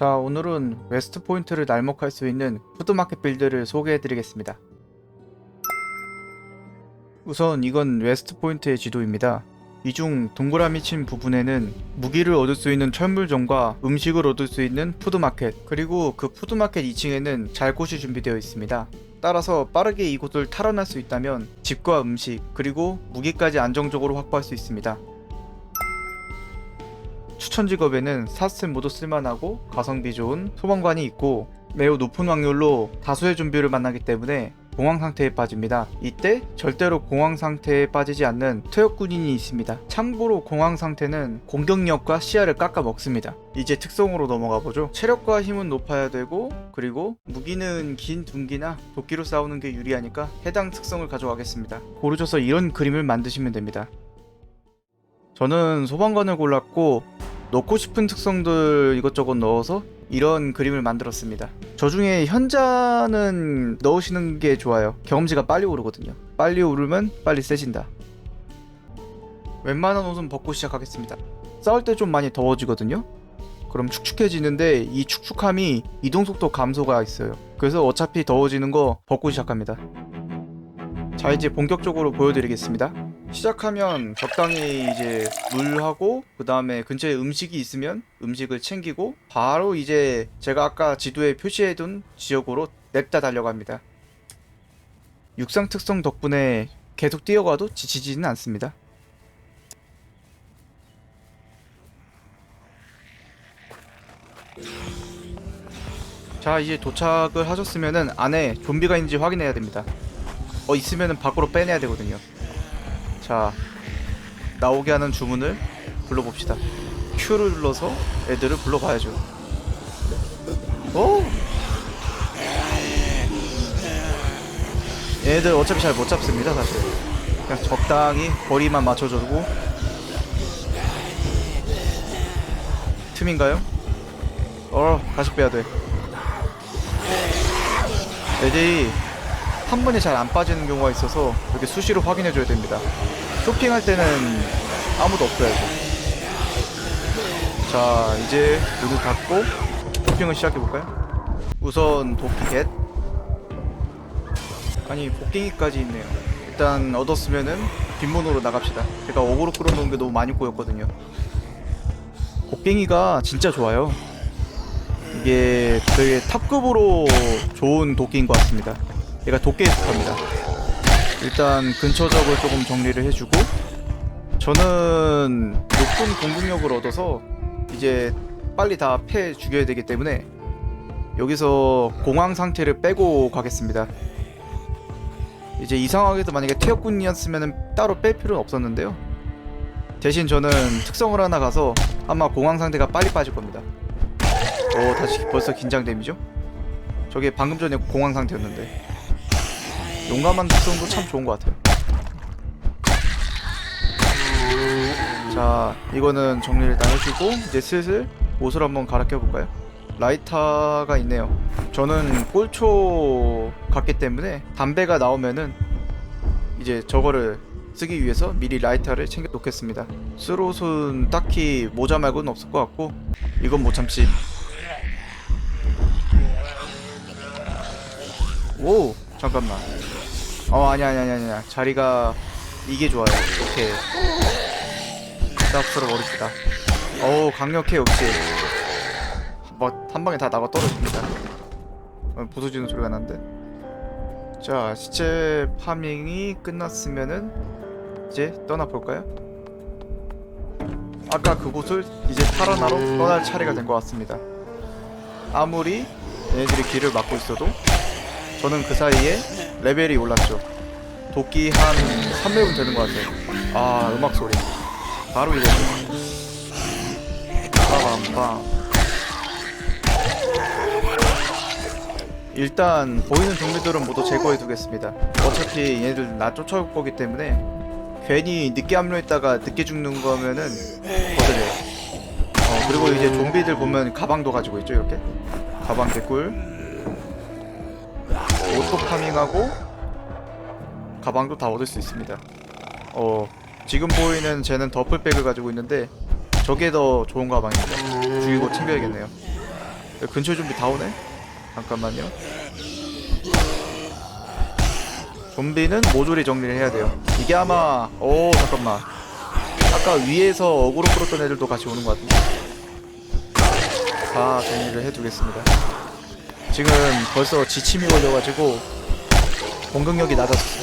자 오늘은 웨스트 포인트를 날먹할 수 있는 푸드마켓 빌드를 소개해드리겠습니다. 우선 이건 웨스트 포인트의 지도입니다. 이 중 동그라미 친 부분에는 무기를 얻을 수 있는 철물점과 음식을 얻을 수 있는 푸드마켓 그리고 그 푸드마켓 2층에는 잘 곳이 준비되어 있습니다. 따라서 빠르게 이곳을 탈환할 수 있다면 집과 음식 그리고 무기까지 안정적으로 확보할 수 있습니다. 추천 직업에는 사슬 모두 쓸만하고 가성비 좋은 소방관이 있고 매우 높은 확률로 다수의 좀비를 만나기 때문에 공황 상태에 빠집니다. 이때 절대로 공황 상태에 빠지지 않는 퇴역 군인이 있습니다. 참고로 공황 상태는 공격력과 시야를 깎아 먹습니다. 이제 특성으로 넘어가 보죠. 체력과 힘은 높아야 되고 그리고 무기는 긴 둔기나 도끼로 싸우는 게 유리하니까 해당 특성을 가져가겠습니다. 고르셔서 이런 그림을 만드시면 됩니다. 저는 소방관을 골랐고 넣고 싶은 특성들 이것저것 넣어서 이런 그림을 만들었습니다. 저 중에 현자는 넣으시는 게 좋아요. 경험치가 빨리 오르거든요. 빨리 오르면 빨리 세진다. 웬만한 옷은 벗고 시작하겠습니다. 싸울 때 좀 많이 더워지거든요. 그럼 축축해지는데 이 축축함이 이동 속도 감소가 있어요. 그래서 어차피 더워지는 거 벗고 시작합니다. 자 이제 본격적으로 보여드리겠습니다. 시작하면 적당히 이제 물하고 그 다음에 근처에 음식이 있으면 음식을 챙기고 바로 이제 제가 아까 지도에 표시해둔 지역으로 냅다 달려갑니다. 육상 특성 덕분에 계속 뛰어가도 지치지는 않습니다. 자 이제 도착을 하셨으면은 안에 좀비가 있는지 확인해야 됩니다. 어 있으면은 밖으로 빼내야 되거든요. 자 나오게 하는 주문을 불러봅시다. Q를 눌러서 애들을 불러봐야죠. 오! 얘네들 어차피 잘 못 잡습니다 사실. 그냥 적당히 거리만 맞춰주고. 틈인가요? 어 다시 빼야돼. 애들이 한 번에 잘 안 빠지는 경우가 있어서 이렇게 수시로 확인해 줘야 됩니다. 쇼핑할 때는 아무도 없어야죠. 자, 이제 문을 닫고 쇼핑을 시작해 볼까요? 우선 도끼겟. 아니, 복갱이까지 있네요. 일단 얻었으면은 뒷문으로 나갑시다. 제가 어그로 끌어놓은 게 너무 많이 꼬였거든요. 곡괭이가 진짜 좋아요. 이게 되게 탑급으로 좋은 도끼인 것 같습니다. 얘가 도끼에 속합니다. 일단 근처 적을 조금 정리를 해주고 저는 높은 공격력을 얻어서 이제 빨리 다 패 죽여야 되기 때문에 여기서 공황 상태를 빼고 가겠습니다. 이제 이상하게도 만약에 퇴역군이었으면 따로 뺄 필요는 없었는데요. 대신 저는 특성을 하나 가서 아마 공황 상태가 빨리 빠질 겁니다. 오 다시 벌써 긴장됨이죠? 저게 방금 전에 공황 상태였는데 용감한 특성도 참 좋은 것 같아요. 자, 이거는 정리를 다 해주고 이제 슬슬 옷을 한번 갈아 껴볼까요? 라이터가 있네요. 저는 꼴초 갔기 때문에 담배가 나오면은 이제 저거를 쓰기 위해서 미리 라이터를 챙겨 놓겠습니다. 쓸옷은 딱히 모자 말고는 없을 것 같고 이건 못 참지. 오 잠깐만. 어 아니야 아니야 아니야 아니야. 자리가 이게 좋아요. 오케이 딱 쓸어버립시다. 어우 강력해 역시. 뭐 한 방에 다 나가 떨어집니다. 어, 부서지는 소리가 난데. 자 시체 파밍이 끝났으면은 이제 떠나볼까요? 아까 그곳을 이제 탈환하러 떠날 차례가 된 것 같습니다. 아무리 얘네들이 길을 막고 있어도 저는 그 사이에 레벨이 올랐죠. 도끼 한 300은 되는 것 같아요. 아, 음악 소리. 바로 이거죠. 빠밤빰. 일단 보이는 좀비들은 모두 제거해 두겠습니다. 어차피 얘네들 나 쫓아올 거기 때문에 괜히 늦게 합류했다가 늦게 죽는 거면은 거들려요. 어, 그리고 이제 좀비들 보면 가방도 가지고 있죠, 이렇게. 가방 개꿀. 오토 파밍하고 가방도 다 얻을 수 있습니다. 어 지금 보이는 쟤는 더플백을 가지고 있는데 저게 더 좋은 가방입니다. 죽이고 챙겨야겠네요. 근처 좀비 다 오네? 잠깐만요. 좀비는 모조리 정리를 해야 돼요. 이게 아마 오 잠깐만. 아까 위에서 어그로 끌었던 애들도 같이 오는 것 같은데. 다 정리를 해두겠습니다. 지금 벌써 지침이 걸려가지고 공격력이 낮았어.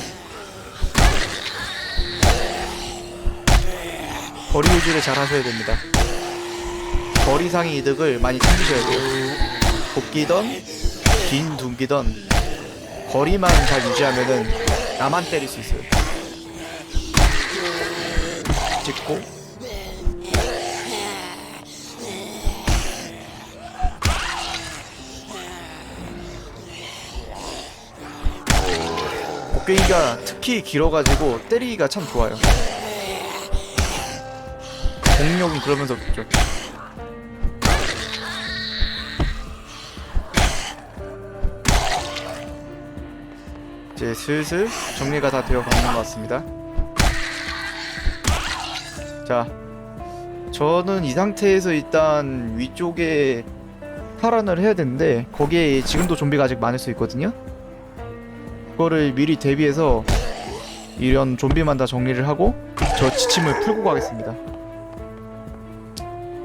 거리 유지를 잘 하셔야 됩니다. 거리상의 이득을 많이 챙기셔야 돼요. 복귀던 긴 둥기던 거리만 잘 유지하면은 나만 때릴 수 있어요. 찍고 복귀기가 특히 길어가지고 때리기가 참 좋아요. 공력은 그러면서 붙죠. 이제 슬슬 정리가 다 되어 가는 것 같습니다. 자, 저는 이 상태에서 일단 위쪽에 탈환을 해야 되는데 거기에 지금도 좀비가 아직 많을 수 있거든요. 그거를 미리 대비해서 이런 좀비만 다 정리를 하고 저 지침을 풀고 가겠습니다.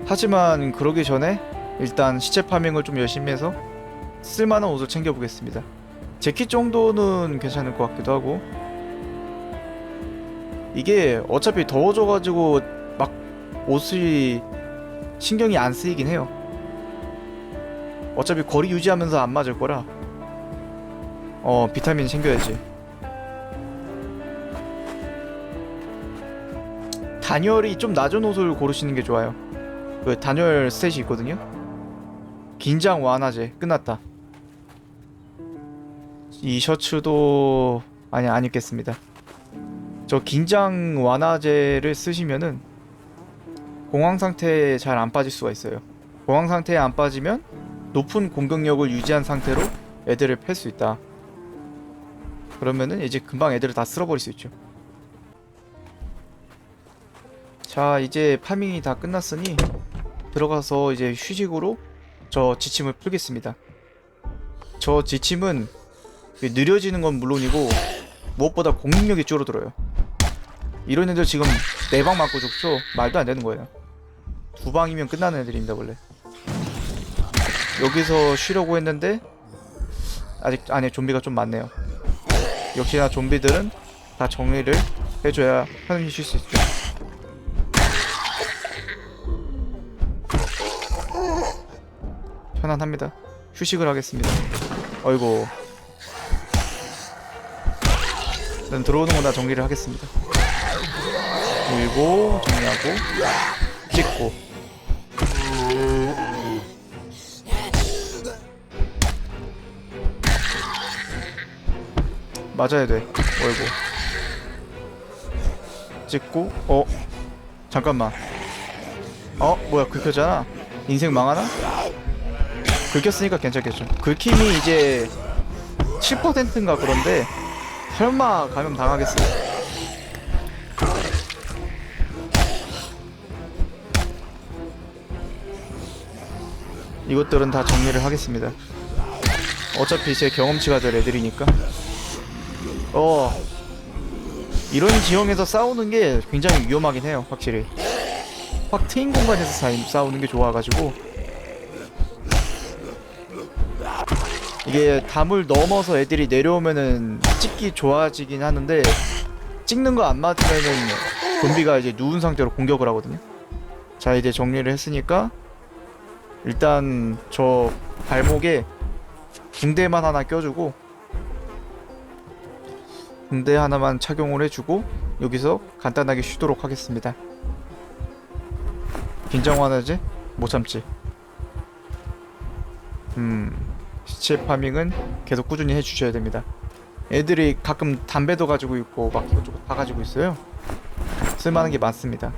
하지만 그러기 전에 일단 시체 파밍을 좀 열심히 해서 쓸만한 옷을 챙겨보겠습니다. 재킷 정도는 괜찮을 것 같기도 하고 이게 어차피 더워져가지고 막 옷이 신경이 안 쓰이긴 해요. 어차피 거리 유지하면서 안 맞을 거라 어 비타민 챙겨야지. 단열이 좀 낮은 옷을 고르시는 게 좋아요. 그 단열 셋이 있거든요. 긴장 완화제 끝났다. 이 셔츠도 아니 안 입겠습니다. 저 긴장 완화제를 쓰시면은 공황 상태에 잘 안 빠질 수가 있어요. 공황 상태에 안 빠지면 높은 공격력을 유지한 상태로 애들을 팰 수 있다. 그러면은 이제 금방 애들을 다 쓸어버릴 수 있죠. 자 이제 파밍이 다 끝났으니 들어가서 이제 휴식으로 저 지침을 풀겠습니다. 저 지침은 그 느려지는 건 물론이고 무엇보다 공격력이 줄어들어요. 이런 애들 지금 네 방 맞고 죽죠? 말도 안 되는 거예요. 두 방이면 끝나는 애들입니다 원래. 여기서 쉬려고 했는데 아직 안에 좀비가 좀 많네요. 역시나 좀비들은 다 정리를 해줘야 편히 쉴 수 있죠. 편안합니다. 휴식을 하겠습니다. 어이구. 일단 들어오는 건다 정리를 하겠습니다. 밀고 정리하고 찍고 맞아야 돼. 어이구. 찍고 어 잠깐만. 어 뭐야 긁혔잖아. 인생 망하나? 긁혔으니까 괜찮겠죠. 긁힘이 이제 7%인가 그런데 설마 감염 당하겠어요? 이것들은 다 정리를 하겠습니다. 어차피 제 경험치가 될 애들이니까. 어 이런 지형에서 싸우는 게 굉장히 위험하긴 해요, 확실히. 확 트인 공간에서 사- 싸우는 게 좋아가지고 이게 담을 넘어서 애들이 내려오면은 찍기 좋아지긴 하는데 찍는 거 안 맞으면은 좀비가 이제 누운 상태로 공격을 하거든요. 자 이제 정리를 했으니까 일단 저 발목에 붕대만 하나 껴주고 붕대 하나만 착용을 해주고 여기서 간단하게 쉬도록 하겠습니다. 긴장 완화제? 못 참지. 음. 시체 파밍은 계속 꾸준히 해주셔야 됩니다. 애들이 가끔 담배도 가지고 있고 막 이것저것 다 가지고 있어요. 쓸만한 게 많습니다.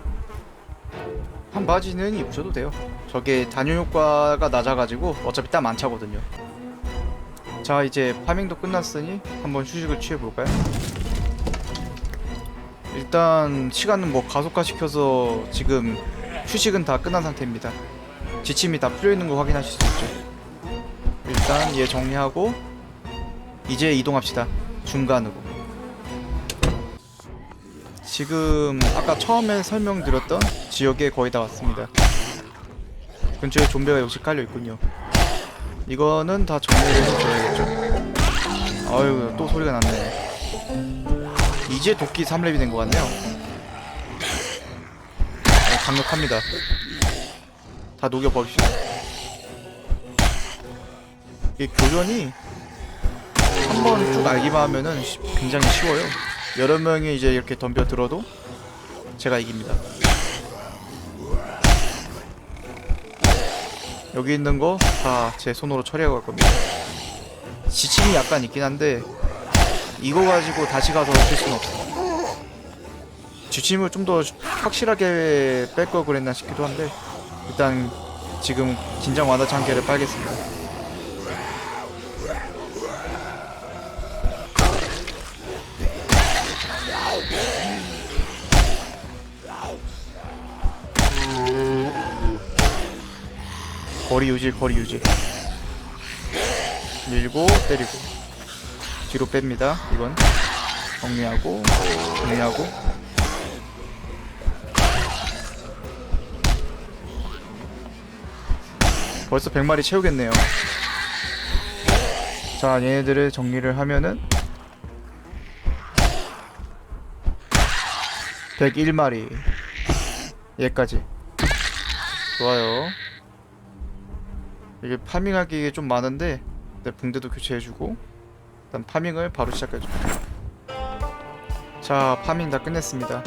반바지는 입으셔도 돼요. 저게 단유 효과가 낮아가지고 어차피 땀 안 차거든요. 자 이제 파밍도 끝났으니 한번 휴식을 취해볼까요? 일단 시간은 뭐 가속화 시켜서 지금 휴식은 다 끝난 상태입니다. 지침이 다 풀려 있는 거 확인하실 수 있죠. 일단 얘 정리하고 이제 이동합시다. 중간으로. 지금 아까 처음에 설명드렸던 지역에 거의 다 왔습니다. 근처에 좀비가 역시 깔려 있군요. 이거는 다 정리를 해줘야겠죠. 아유 또 소리가 났네 이제 도끼 3렙이 된 것 같네요. 어, 강력합니다. 다 녹여버립시다. 이 교전이 한 번 쭉 알기만 하면은 쉬- 굉장히 쉬워요. 여러 명이 이제 이렇게 덤벼 들어도 제가 이깁니다. 여기 있는 거 다 제 손으로 처리하고 갈 겁니다. 지침이 약간 있긴 한데 이거 가지고 다시 가서 쓸 수는 없어요 지침을 좀 더 확실하게 뺄 걸 그랬나 싶기도 한데 일단 지금 긴장 완화 장계를 빨겠습니다. 거리 유지 거리 유지. 밀고 때리고 뒤로 뺍니다. 이건 정리하고 정리하고. 벌써 100마리 채우겠네요. 자 얘네들을 정리를 하면은 101마리. 얘까지. 좋아요. 이게 파밍하기 좀 많은데 네, 붕대도 교체해주고 일단 파밍을 바로 시작해줘 자 파밍 다 끝냈습니다.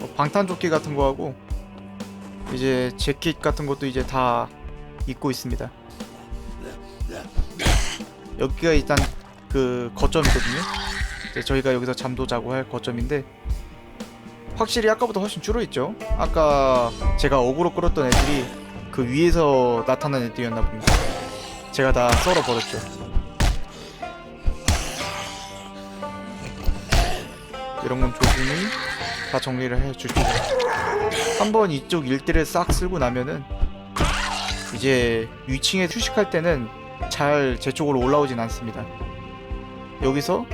어, 방탄조끼 같은 거 하고 이제 재킷 같은 것도 이제 다 입고 있습니다. 여기가 일단 그 거점이거든요. 저희가 여기서 잠도 자고 할 거점인데 확실히 아까보다 훨씬 줄어있죠? 아까 제가 어그로 끌었던 애들이 그 위에서 나타난 애들이었나 봅니다. 제가 다 썰어버렸죠 이런 건 조심히 다 정리를 해주시고 한번 이쪽 일대를 싹 쓸고 나면은 이제 위층에 휴식할 때는 잘 제 쪽으로 올라오진 않습니다. 여기서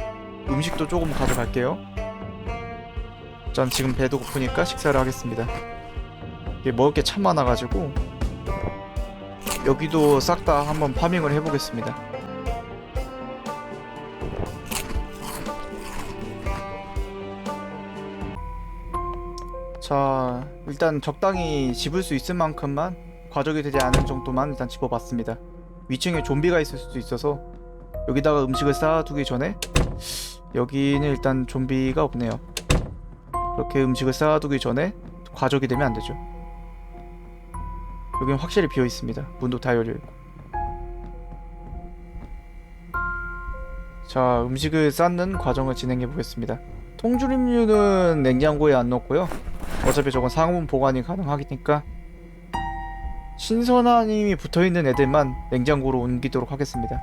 음식도 조금 가져갈게요. 전 지금 배도 고프니까 식사를 하겠습니다. 이게 먹을 게 참 많아가지고 여기도 싹 다 한번 파밍을 해보겠습니다 자 일단 적당히 집을 수 있을 만큼만 과적이 되지 않은 정도만 일단 집어봤습니다. 위층에 좀비가 있을 수도 있어서 여기다가 음식을 쌓아두기 전에 여기는 일단 좀비가 없네요. 그렇게 음식을 쌓아두기 전에 과적이 되면 안 되죠. 여기는 확실히 비어 있습니다. 문도 다 열려 있고. 자 음식을 쌓는 과정을 진행해 보겠습니다. 통조림류는 냉장고에 안 넣고요 어차피 저건 상온 보관이 가능하니까. 신선한 힘이 붙어있는 애들만 냉장고로 옮기도록 하겠습니다.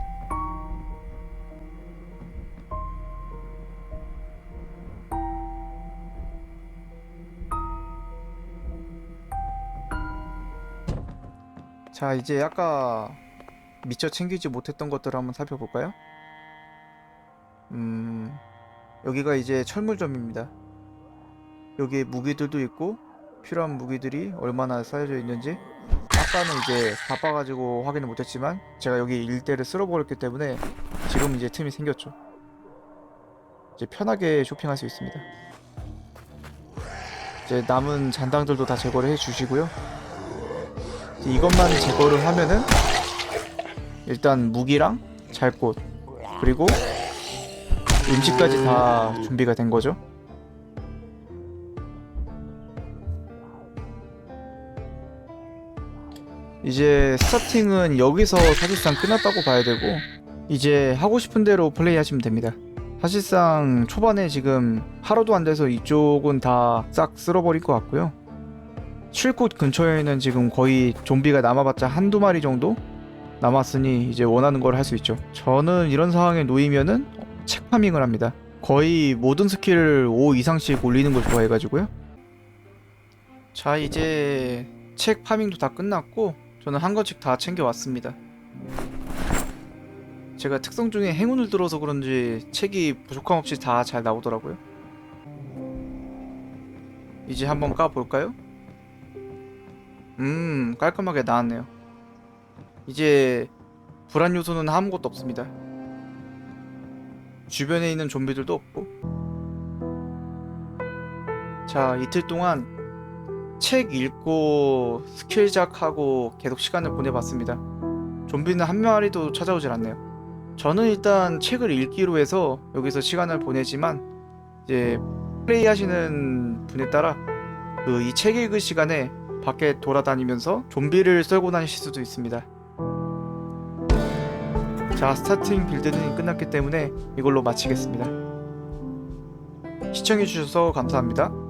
자 이제 아까 미처 챙기지 못했던 것들을 한번 살펴볼까요? 음 여기가 이제 철물점입니다 여기에 무기들도 있고 필요한 무기들이 얼마나 쌓여져 있는지 아까는 이제 바빠가지고 확인을 못했지만 제가 여기 일대를 쓸어버렸기 때문에 지금 이제 틈이 생겼죠. 이제 편하게 쇼핑할 수 있습니다. 이제 남은 잔당들도 다 제거를 해 주시고요. 이제 이것만 제거를 하면은 일단 무기랑 잘꽃 그리고 음식까지 다 준비가 된 거죠 이제 스타팅은 여기서 사실상 끝났다고 봐야 되고 이제 하고 싶은 대로 플레이 하시면 됩니다. 사실상 초반에 지금 하루도 안 돼서 이쪽은 다 싹 쓸어버릴 것 같고요. 칠곳 근처에는 지금 거의 좀비가 남아봤자 한두 마리 정도 남았으니 이제 원하는 걸 할 수 있죠. 저는 이런 상황에 놓이면은 책 파밍을 합니다. 거의 모든 스킬을 5 이상씩 올리는 걸 좋아해가지고요. 자 이제 책 파밍도 다 끝났고 저는 한 권씩 다 챙겨왔습니다 제가 특성 중에 행운을 들어서 그런지 책이 부족함 없이 다 잘 나오더라고요. 이제 한번 까볼까요? 음, 깔끔하게 나왔네요. 이제 불안 요소는 아무것도 없습니다. 주변에 있는 좀비들도 없고. 자, 이틀 동안 책 읽고 스킬작하고 계속 시간을 보내봤습니다. 좀비는 한 마리도 찾아오질 않네요. 저는 일단 책을 읽기로 해서 여기서 시간을 보내지만 이제 플레이 하시는 분에 따라 그 이 책 읽을 시간에 밖에 돌아다니면서 좀비를 썰고 다니실 수도 있습니다. 자, 스타팅 빌드는 끝났기 때문에 이걸로 마치겠습니다. 시청해주셔서 감사합니다.